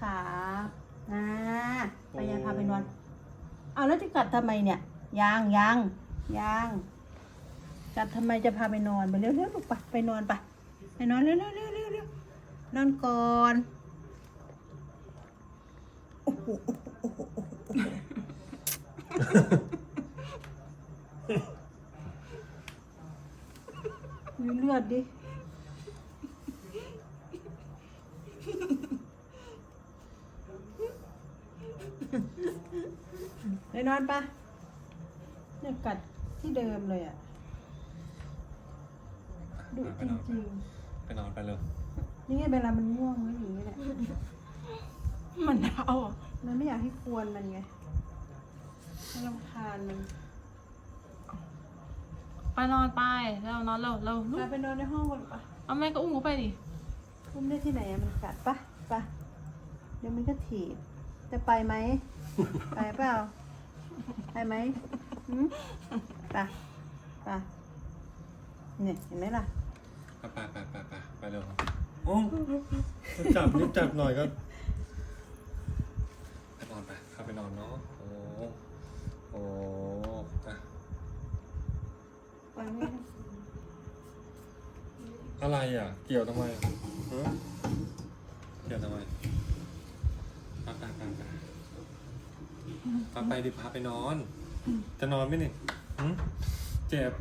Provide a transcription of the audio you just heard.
ครับนะไปยายพาไปนอนเอาแล้วจะกัดทำไมเนี่ยยังยังยังกัดทำไมจะพาไปนอนไปเร็วเร็วลูกไปไปนอนไปไปนอนเร็วเร็วเร็วเร็วเร็วนอนก่อนโอ้โหโอ้โหโอ้โหโอ้โหมีเลือดดิ ไปนอนปะเนี่ยกัดที่เดิมเลยอะดุจริงไปนอนไปเลยๆนี่ไงเวลามันง่วงมันอย่างนี้แหละมันเอาอะมันไม่อยากให้ควนมันไงมันรำคาญมันไปนอนไปเรานอนเร็วเร็วลูไปกไปนอนในห้องก่อนปะเอาแม่ก็อุ้มเขาไปดิอุ้มได้ที่ไหนอะมันกัดปะปะเดี๋ยวมันก็ถีบจะไปไหม ไปเปล่า ไปไหมหืมไปไปเนี่ยเห็นไหมล่ะไปไปไปไปไปไปเร็วโอ้จับนิดจับหน่อยก็ไปนอนไปเข้าไปนอนเนาะโอ้โอ้อะอะไรอะ เกี่ยวทำไมเกี่ยวทำไมไปไปไป ไปไปดิพาไปนอน จะนอนไหมเนี่หึเจ็บ